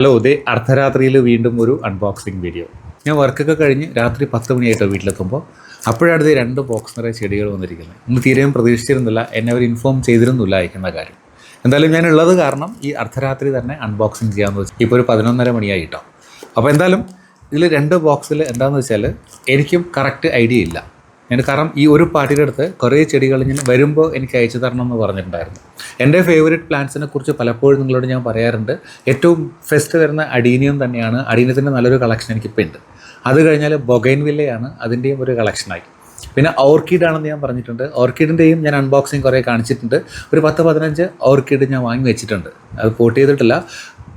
Hello ഇതേ അർദ്ധരാത്രിയിൽ വീണ്ടും ഒരു അൺബോക്സിങ് വീഡിയോ ഞാൻ വർക്കൊക്കെ കഴിഞ്ഞ് രാത്രി പത്ത് മണിയായിട്ടോ വീട്ടിലെത്തുമ്പോൾ അപ്പോഴാണ് ഇത് രണ്ട് ബോക്സ് നിറയെ ചെടികൾ വന്നിരിക്കുന്നത്. ഇന്ന് തീരെയും പ്രതീക്ഷിച്ചിരുന്നില്ല എന്നെ അവർ ഇൻഫോം ചെയ്തിരുന്നില്ല അയക്കുന്ന കാര്യം. എന്തായാലും ഞാൻ ഉള്ളത് കാരണം ഈ അർദ്ധരാത്രി തന്നെ അൺബോക്സിങ് ചെയ്യാമെന്ന് വെച്ചാൽ ഇപ്പോൾ ഒരു പതിനൊന്നര മണിയായി മണിയായിട്ടോ. അപ്പോൾ എന്തായാലും ഇതിൽ രണ്ട് ബോക്സിൽ എന്താണെന്ന് വെച്ചാൽ എനിക്കും കറക്റ്റ് ഐഡിയ ഇല്ല. ഞാൻ കാരണം ഈ ഒരു പാർട്ടിയുടെ അടുത്ത് കുറേ ചെടികൾ ഞാൻ വരുമ്പോൾ എനിക്ക് അയച്ചു തരണം എന്ന് പറഞ്ഞിട്ടുണ്ടായിരുന്നു. എന്റെ ഫേവറേറ്റ് പ്ലാന്റ്സിനെ കുറിച്ച് പലപ്പോഴും നിങ്ങളോട് ഞാൻ പറയാറുണ്ട്. ഏറ്റവും ഫെസ്റ്റ് വരുന്ന അഡീനിയം തന്നെയാണ്. അഡീനിയത്തിന്റെ നല്ലൊരു കളക്ഷൻ എനിക്കിപ്പോൾ ഉണ്ട്. അത് കഴിഞ്ഞാൽ ബൊഗൈൻ വില്ലയാണ് അതിന്റെയും ഒരു കളക്ഷനായി പിന്നെ ഓർക്കിഡ് ആണെന്ന് ഞാൻ പറഞ്ഞിട്ടുണ്ട്. ഓർക്കിഡിന്റെയും ഞാൻ അൺബോക്സിങ് കുറേ കാണിച്ചിട്ടുണ്ട്. ഒരു പത്ത് പതിനഞ്ച് ഓർക്കിഡ് ഞാൻ വാങ്ങി വെച്ചിട്ടുണ്ട്. അത് പോട്ട് ചെയ്തിട്ടില്ല.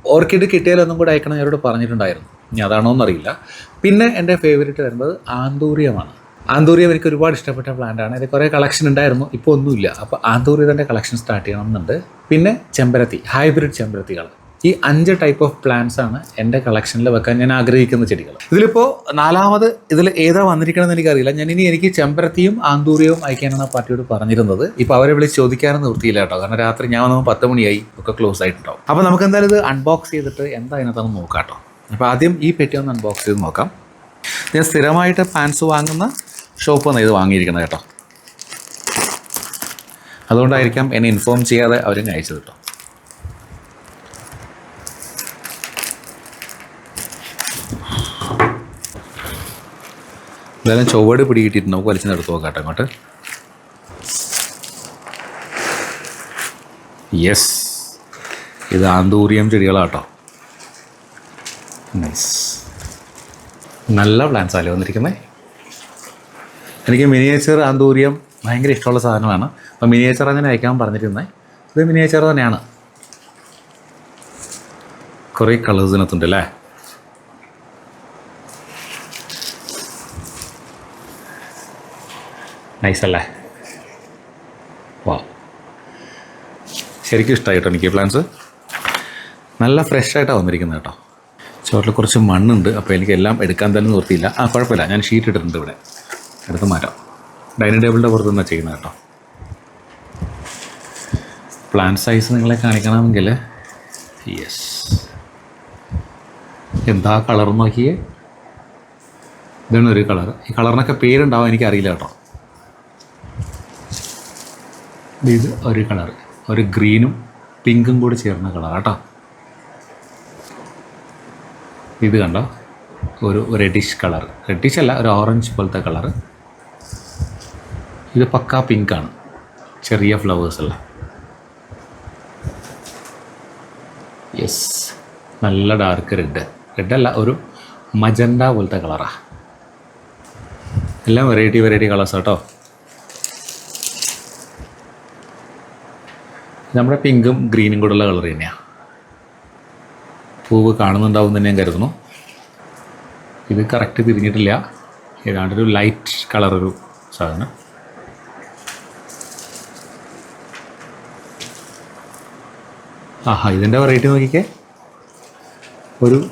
ഓർക്കിഡ് കിട്ടിയാലൊന്നും കൂടെ അയക്കണം ഞാനോട് പറഞ്ഞിട്ടുണ്ടായിരുന്നു. ഇനി അതാണോ എന്നറിയില്ല. പിന്നെ എന്റെ ഫേവറേറ്റ് വരുന്നത് ആന്തൂറിയമാണ്. ആന്തൂറിയം എനിക്ക് ഒരുപാട് ഇഷ്ടപ്പെട്ട പ്ലാന്റ് ആണ്. അതിൽ കുറേ കളക്ഷൻ ഉണ്ടായിരുന്നു. ഇപ്പോൾ ഒന്നുമില്ല. അപ്പോൾ ആന്തൂറിയതിന്റെ കളക്ഷൻ സ്റ്റാർട്ട് ചെയ്യണം എന്നുണ്ട് പിന്നെ ചെമ്പരത്തി ഹൈബ്രിഡ് ചെമ്പരത്തികൾ. ഈ അഞ്ച് ടൈപ്പ് ഓഫ് പ്ലാന്റ്സ് ആണ് എന്റെ കളക്ഷനിൽ വെക്കാൻ ഞാൻ ആഗ്രഹിക്കുന്ന ചെടികൾ. ഇതിലിപ്പോൾ നാലാമത് ഇതിൽ ഏതാ വന്നിരിക്കണമെന്ന് എനിക്കറിയില്ല. ഞാൻ ഇനി എനിക്ക് ചെമ്പരത്തിയും ആന്തൂറിയവും അയക്കാനാണ് പാർട്ടിയോട് പറഞ്ഞിരുന്നത്. ഇപ്പോൾ അവരെ വിളിച്ച് ചോദിക്കാനും നിർത്തിയില്ല കേട്ടോ. കാരണം രാത്രി ഞാൻ വന്നപ്പോൾ പത്ത് മണിയായി. ഒക്കെ ക്ലോസ് ആയിട്ടുണ്ടാവും. അപ്പോൾ നമുക്ക് എന്തായാലും ഇത് അൺബോക്സ് ചെയ്തിട്ട് എന്താ അതിനകത്തൊന്ന് നോക്കാം കേട്ടോ. അപ്പോൾ ആദ്യം ഈ പെട്ടി ഒന്ന് അൺബോക്സ് ചെയ്ത് നോക്കാം. ഞാൻ സ്ഥിരമായിട്ട് പാൻസ് വാങ്ങുന്ന ഷോപ്പിൽ നിന്ന് ഇത് വാങ്ങിയിരിക്കുന്നത് കേട്ടോ. അതുകൊണ്ടായിരിക്കാം എന്നെ ഇൻഫോം ചെയ്യാതെ അവരും അയച്ചത് കേട്ടോ. എന്തായാലും ചൊവ്വട് പിടികിട്ടിട്ട് നമുക്ക് വലിച്ചു എടുത്ത് നോക്കാം അങ്ങോട്ട്. യെസ് ഇത് ആന്തൂറിയം ചെടികളാട്ടോ നൈസ് നല്ല പ്ലാൻസ് അല്ലേ വന്നിരിക്കുന്നത്. എനിക്ക് മിനിയേച്ചർ ആന്തൂരിയം ഭയങ്കര ഇഷ്ടമുള്ള സാധനമാണ് അപ്പോൾ മിനിയേച്ചർ അങ്ങനെ അയക്കാൻ പറഞ്ഞിരുന്നത് ഇത് മിനിയേച്ചർ തന്നെയാണ്. കുറേ കളേഴ്സ് ഇതിനകത്തുണ്ട് അല്ലേ? നൈസല്ലേ വാ ശരിക്കും ഇഷ്ടമായി കേട്ടോ എനിക്ക് പ്ലാൻസ് നല്ല ഫ്രഷ് ആയിട്ടാണ് വന്നിരിക്കുന്നത് കേട്ടോ. ചോട്ടിൽ കുറച്ച് മണ്ണുണ്ട്. അപ്പോൾ എനിക്ക് എല്ലാം എടുക്കാൻ തന്നെ നിർത്തിയില്ല ആ കുഴപ്പമില്ല. ഞാൻ ഷീറ്റ് ഇട്ടിട്ടുണ്ട് ഇവിടെ. എടുത്ത് മാറ്റാം. ഡൈനിങ് ടേബിളിന്റെ പുറത്ത് നിന്നാണ് ചെയ്യുന്നത് കേട്ടോ. പ്ലാൻ സൈസ് നിങ്ങളെ കാണിക്കണമെങ്കിൽ യെസ് എന്താ കളർ നോക്കിയേ? ഇതാണ് ഒരു കളർ ഈ കളറിനൊക്കെ പേരുണ്ടാവും എനിക്കറിയില്ല കേട്ടോ. ഇത് ഒരു കളർ ഒരു ഗ്രീനും പിങ്കും കൂടി ചേർന്ന കളർ കേട്ടോ. ഇത് കണ്ടോ? ഒരു റെഡിഷ് കളർ റെഡിഷ് അല്ല ഒരു ഓറഞ്ച് പോലത്തെ കളർ ഇത് പക്കാ പിങ്കാണ് ചെറിയ ഫ്ലവേഴ്സ് അല്ല യെസ് നല്ല ഡാർക്ക് റെഡ് റെഡല്ല ഒരു മജണ്ട പോലത്തെ കളറാ എല്ലാം വെറൈറ്റി വെറൈറ്റി കളേഴ്സ് കേട്ടോ നമ്മുടെ പിങ്കും ഗ്രീനും കൂടെയുള്ള കളർ തന്നെയാണ് പൂവ് കാണുന്നുണ്ടാവും എന്ന് ഞാൻ കരുതുന്നു. ഇത് കറക്റ്റ് തിരിഞ്ഞിട്ടില്ല. ഏതാണ്ടൊരു ലൈറ്റ് കളർ ഒരു സാധനം. ആഹാ ഇതിന്റെ വെറൈറ്റി നോക്കിക്കേ. ഒരു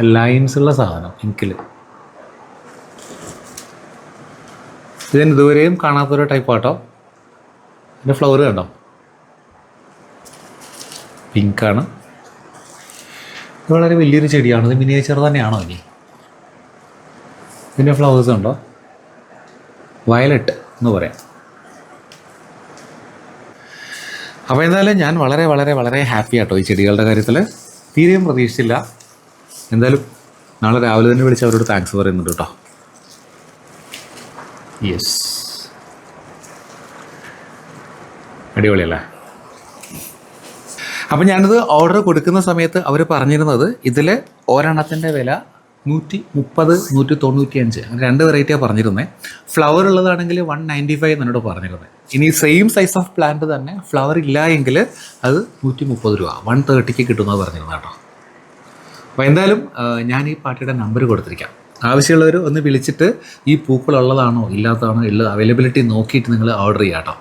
ലൈൻസ് ഉള്ള സാധനം ഇൻകിൽ ഇതിന് ഇതുവരെയും കാണാത്തൊരു ടൈപ്പ് ആട്ടോ. ഇതിന്റെ ഫ്ലവർ കണ്ടോ? പിങ്കാണ് ഇത് വളരെ വലിയൊരു ചെടിയാണ്. ഇത് മിനിയേച്ചർ തന്നെയാണോ ഇനി ഇതിന്റെ ഫ്ലവേഴ്സ് ഉണ്ടോ? വയലറ്റ് എന്ന് പറയാം. അപ്പോൾ എന്തായാലും ഞാൻ വളരെ വളരെ വളരെ ഹാപ്പി ആട്ടോ ഈ ചെടികളുടെ കാര്യത്തിൽ തീരെയും പ്രതീക്ഷിച്ചില്ല. എന്തായാലും നാളെ രാവിലെ തന്നെ വിളിച്ച് അവരോട് താങ്ക്സ് പറയുന്നുണ്ട് കേട്ടോ. യെസ് അടിപൊളിയല്ലേ? അപ്പം ഞാനത് ഓർഡർ കൊടുക്കുന്ന സമയത്ത് അവർ പറഞ്ഞിരുന്നത് ഇതിൽ ഒരെണ്ണത്തിന്റെ വില നൂറ്റി മുപ്പത് നൂറ്റി തൊണ്ണൂറ്റി അഞ്ച് അങ്ങനെ രണ്ട് വെറൈറ്റിയാണ് പറഞ്ഞിരുന്നത് ഫ്ലവർ ഉള്ളതാണെങ്കിൽ വൺ നയന്റി ഫൈവ് എന്നോട് പറഞ്ഞിരുന്നത് ഇനി സെയിം സൈസ് ഓഫ് പ്ലാന്റ് തന്നെ ഫ്ലവർ ഇല്ല എങ്കിൽ അത് നൂറ്റി മുപ്പത് രൂപ വൺ തേർട്ടിക്ക് കിട്ടുന്നത് പറഞ്ഞിരുന്നത് കേട്ടോ. അപ്പോൾ എന്തായാലും ഞാൻ ഈ പാർട്ടിയുടെ നമ്പർ കൊടുത്തിരിക്കാം. ആവശ്യമുള്ളവർ ഒന്ന് വിളിച്ചിട്ട് ഈ പൂക്കളുള്ളതാണോ ഇല്ലാത്തതാണോ ഇല്ല അവൈലബിലിറ്റി നോക്കിയിട്ട് നിങ്ങൾ ഓർഡർ ചെയ്യാം കേട്ടോ.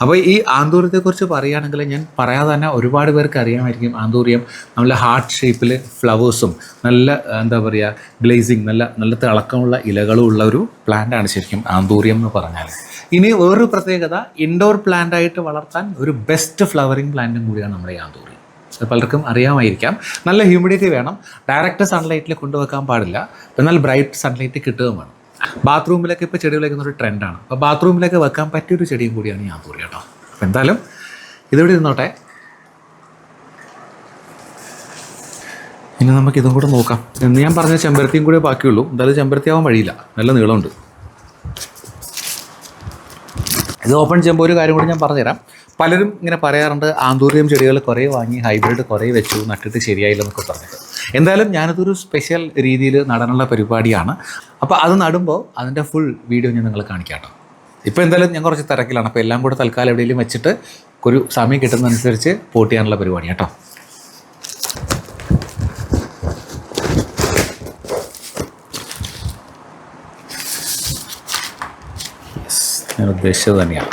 അപ്പോൾ ഈ ആന്തൂര്യത്തെക്കുറിച്ച് പറയുകയാണെങ്കിൽ ഞാൻ പറയാതെ തന്നെ ഒരുപാട് പേർക്ക് അറിയാമായിരിക്കും ആന്തൂര്യം നല്ല ഹാർട്ട് ഷേപ്പിൽ ഫ്ലവേഴ്സും നല്ല എന്താ പറയുക ഗ്ലേസിങ് നല്ല നല്ല തിളക്കമുള്ള ഇലകളും ഉള്ള ഒരു പ്ലാന്റ് ആണ് ശരിക്കും ആന്തൂര്യം എന്ന് പറഞ്ഞാൽ ഇനി വേറൊരു പ്രത്യേകത ഇൻഡോർ പ്ലാന്റ് ആയിട്ട് വളർത്താൻ ഒരു ബെസ്റ്റ് ഫ്ലവറിങ് പ്ലാന്റും കൂടിയാണ് നമ്മുടെ ആന്തൂര്യം പലർക്കും അറിയാമായിരിക്കാം. നല്ല ഹ്യൂമിഡിറ്റി വേണം. ഡയറക്റ്റ് സൺലൈറ്റിൽ കൊണ്ടുവെക്കാൻ പാടില്ല. എന്നാൽ ബ്രൈറ്റ് സൺലൈറ്റ് കിട്ടുകയും വേണം. ബാത്റൂമിലൊക്കെ ഇപ്പോൾ ചെടി വയ്ക്കുന്ന ഒരു ട്രെൻഡാണ്. അപ്പോൾ ബാത്റൂമിലൊക്കെ വെക്കാൻ പറ്റിയൊരു ചെടിയും കൂടിയാണ് ഞാൻ തൂറി കേട്ടോ. അപ്പോൾ എന്തായാലും ഇതിവിടെ ഇരുന്നോട്ടെ. ഇനി നമുക്ക് ഇതും കൂടെ നോക്കാം. എന്ന് ഞാൻ പറഞ്ഞ ചെമ്പരത്തിയും കൂടെ ബാക്കിയുള്ളൂ. എന്തായാലും ചെമ്പരത്തി ആവാൻ വഴിയില്ല. നല്ല നീളമുണ്ട്. ഇത് ഓപ്പൺ ചെയ്യുമ്പോൾ ഒരു കാര്യം കൂടി ഞാൻ പറഞ്ഞുതരാം. പലരും ഇങ്ങനെ പറയാറുണ്ട് ആന്തൂരിയം ചെടികൾ കുറേ വാങ്ങി ഹൈബ്രിഡ് കുറേ വെച്ചു നട്ടിട്ട് ശരിയായില്ലെന്നൊക്കെ പറഞ്ഞിട്ട്. എന്തായാലും ഞാനിതൊരു സ്പെഷ്യൽ രീതിയിൽ നടാനുള്ള പരിപാടിയാണ്. അപ്പോൾ അത് നടുമ്പോൾ അതിന്റെ ഫുൾ വീഡിയോ ഞാൻ നിങ്ങളെ കാണിക്കാം കേട്ടോ. ഇപ്പോൾ എന്തായാലും ഞാൻ കുറച്ച് തിരക്കിലാണ്. അപ്പോൾ എല്ലാം കൂടെ തൽക്കാലം എവിടെയെങ്കിലും വെച്ചിട്ട് ഒരു സമയം കിട്ടുന്നതനുസരിച്ച് പോട്ട് ചെയ്യാനുള്ള പരിപാടി കേട്ടോ. ഞാൻ ഉദ്ദേശിച്ചത് തന്നെയാണ്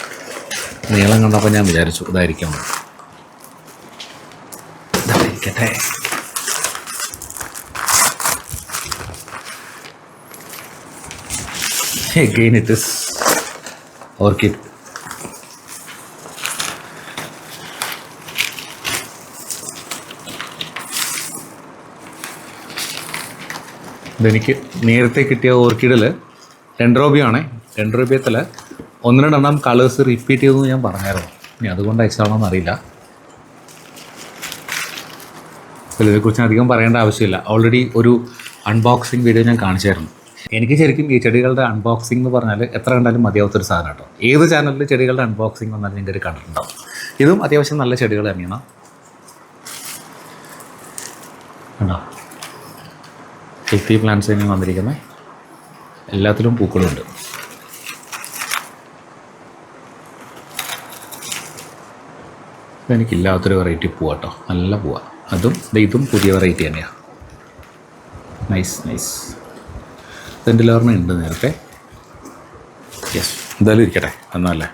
നീളം കണ്ടപ്പോൾ ഞാൻ വിചാരിച്ചു ഇതായിരിക്കും. ഇതായിരിക്കട്ടെ. Again it is orchid. ഇതെനിക്ക് നേരത്തെ കിട്ടിയ ഓർക്കിഡിൽ ഡെൻഡ്രോബിയാണേ ഡെൻഡ്രോബിയത്തിൽ ഒന്ന് രണ്ടെണ്ണം കളേഴ്സ് റിപ്പീറ്റ് ചെയ്തെന്ന് ഞാൻ പറഞ്ഞായിരുന്നു. ഇനി അതുകൊണ്ട് അയച്ചതാണോ എന്നറിയില്ല അപ്പോൾ ഇതിനെക്കുറിച്ച് അധികം പറയേണ്ട ആവശ്യമില്ല. ഓൾറെഡി ഒരു അൺബോക്സിങ് വീഡിയോ ഞാൻ കാണിച്ചായിരുന്നു. എനിക്ക് ശരിക്കും ഈ ചെടികളുടെ അൺബോക്സിംഗ് എന്ന് പറഞ്ഞാൽ എത്ര കണ്ടാലും മതിയാവാത്തൊരു സാധനം കേട്ടോ ഏത് ചാനലിൽ ചെടികളുടെ അൺബോക്സിംഗ് വന്നാലും കയറി കണ്ടിട്ടുണ്ടാവും. ഇതും അത്യാവശ്യം നല്ല ചെടികൾ തന്നെയാണ്. കണ്ടോ? ഹെൽത്തി പ്ലാന്റ്സ് തന്നെയാണ് വന്നിരിക്കുന്നത് എല്ലാത്തിലും പൂക്കളുണ്ട്. എനിക്കില്ലാത്തൊരു വെറൈറ്റി പൂവാ കേട്ടോ നല്ല പൂവാ. അതും ഇതും പുതിയ വെറൈറ്റി തന്നെയാണ് നൈസ് നൈസ് സെന്റിലോർമ്മ ഉണ്ട് നേരത്തെ? യെസ് എന്തായാലും ഇരിക്കട്ടെ എന്നല്ലേ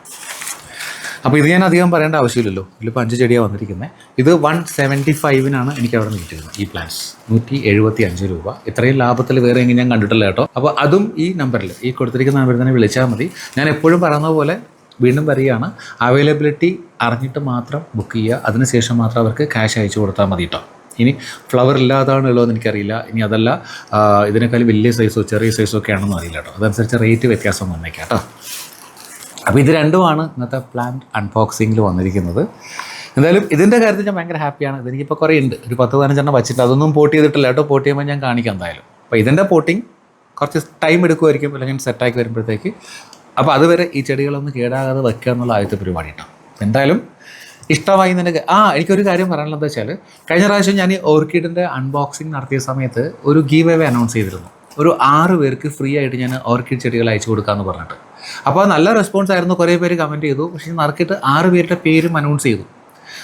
അപ്പോൾ ഇത് ഞാൻ അധികം പറയേണ്ട ആവശ്യമില്ലല്ലോ. ഇതിലിപ്പോൾ അഞ്ച് ചെടിയാണ് വന്നിരിക്കുന്നത് ഇത് വൺ സെവന്റി ഫൈവിനാണ് എനിക്ക് അവിടെ നിന്ന് കിട്ടിയത് ഈ പ്ലാൻസ് നൂറ്റി എഴുപത്തി അഞ്ച് രൂപ. ഇത്രയും ലാഭത്തിൽ വേറെ എങ്ങനെ ഞാൻ കണ്ടിട്ടില്ല കേട്ടോ. അപ്പോൾ അതും ഈ നമ്പറിൽ ഈ കൊടുത്തിരിക്കുന്ന നമ്പറിൽ തന്നെ വിളിച്ചാൽ മതി. ഞാൻ എപ്പോഴും പറയുന്ന പോലെ വീണ്ടും പറയുകയാണ് അവൈലബിലിറ്റി അറിഞ്ഞിട്ട് മാത്രം ബുക്ക് ചെയ്യുക. അതിനുശേഷം മാത്രം അവർക്ക് ക്യാഷ് അയച്ചു കൊടുത്താൽ മതി കേട്ടോ. ഇനി ഫ്ലവർ ഇല്ലാതാണ് ഉള്ളതെന്ന് എനിക്കറിയില്ല. ഇനി അതല്ല ഇതിനേക്കാൾ വലിയ സൈസോ ചെറിയ സൈസോ ഒക്കെ ആണെന്ന് അറിയില്ല കേട്ടോ. അതനുസരിച്ച് റേറ്റ് വ്യത്യാസം വന്നേക്കാം കേട്ടോ. അപ്പോൾ ഇത് രണ്ടുമാണ് ഇന്നത്തെ പ്ലാന്റ് അൺബോക്സിങ്ങിൽ വന്നിരിക്കുന്നത്. എന്തായാലും ഇതിന്റെ കാര്യത്തിൽ ഞാൻ ഭയങ്കര ഹാപ്പിയാണ് ഇതെനിക്കിപ്പോൾ കുറേ ഉണ്ട്. ഒരു പത്ത് പതിനഞ്ചെണ്ണം വച്ചിട്ട് അതൊന്നും പോട്ട് ചെയ്തിട്ടില്ല കേട്ടോ. പോട്ട് ചെയ്യുമ്പോൾ ഞാൻ കാണിക്കാം എന്തായാലും. അപ്പോൾ ഇതിന്റെ പോട്ടിങ് കുറച്ച് ടൈം എടുക്കുമായിരിക്കും അല്ലെങ്കിൽ സെറ്റാക്കി വരുമ്പോഴത്തേക്ക്. അപ്പോൾ അതുവരെ ഈ ചെടികളൊന്ന് കേടാകാതെ വെക്കുക എന്നുള്ള ആദ്യത്തെ പരിപാടി കേട്ടോ. എന്തായാലും ഇഷ്ടമായി നിനക്ക് ആ എനിക്കൊരു കാര്യം പറയാനുള്ളത് വെച്ചാൽ കഴിഞ്ഞ പ്രാവശ്യം ഞാൻ ഓർക്കിഡിന്റെ അൺബോക്സിങ് നടത്തിയ സമയത്ത് ഒരു ഗീവ് എവേ അനൗൺസ് ചെയ്തിരുന്നു. ഒരു ആറ് പേർക്ക് ഫ്രീ ആയിട്ട് ഞാൻ ഓർക്കിഡ് ചെടികൾ അയച്ചു കൊടുക്കാമെന്ന് പറഞ്ഞിട്ട്. അപ്പോൾ നല്ല റെസ്പോൺസ് ആയിരുന്നു. കുറേ പേര് കമന്റ് ചെയ്തു. പക്ഷേ നറുക്കിട്ട് ആറ് പേരുടെ പേരും അനൗൺസ് ചെയ്തു.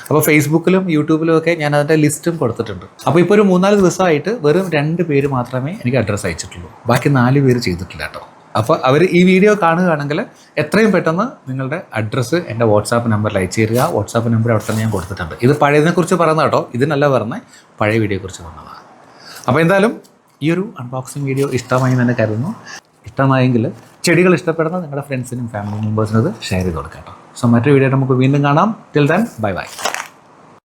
അപ്പോൾ ഫേസ്ബുക്കിലും യൂട്യൂബിലും ഒക്കെ ഞാൻ അതിന്റെ ലിസ്റ്റും കൊടുത്തിട്ടുണ്ട്. അപ്പോൾ ഇപ്പോൾ ഒരു മൂന്നാൽ ദിവസമായിട്ട് വെറും രണ്ട് പേര് മാത്രമേ എനിക്ക് അഡ്രസ്സ് അയച്ചിട്ടുള്ളൂ. ബാക്കി നാല് പേര് ചെയ്തിട്ടില്ല കേട്ടോ. അപ്പോൾ അവർ ഈ വീഡിയോ കാണുകയാണെങ്കിൽ എത്രയും പെട്ടെന്ന് നിങ്ങളുടെ അഡ്രസ്സ് എന്റെ വാട്സാപ്പ് നമ്പറിൽ അയച്ചു തരിക വാട്സാപ്പ് നമ്പർ അവിടെ തന്നെ ഞാൻ കൊടുത്തിട്ടുണ്ട്. ഇത് പഴയതിനെക്കുറിച്ച് പറയുന്ന കേട്ടോ. ഇതിനല്ല പറഞ്ഞത് പഴയ വീഡിയോയെക്കുറിച്ച് പറഞ്ഞതാണ്. അപ്പോൾ എന്തായാലും ഈ ഒരു അൺബോക്സിങ് വീഡിയോ ഇഷ്ടമായി തന്നെ കരുതുന്നു. ഇഷ്ടമായെങ്കിൽ ചെടികൾ ഇഷ്ടപ്പെടുന്ന നിങ്ങളുടെ ഫ്രണ്ട്സിനും ഫാമിലി മെമ്പേഴ്സിനും ഇത് ഷെയർ ചെയ്ത് കൊടുക്കാം കേട്ടോ. സോ മറ്റൊരു വീഡിയോ നമുക്ക് വീണ്ടും കാണാം. Till then bye bye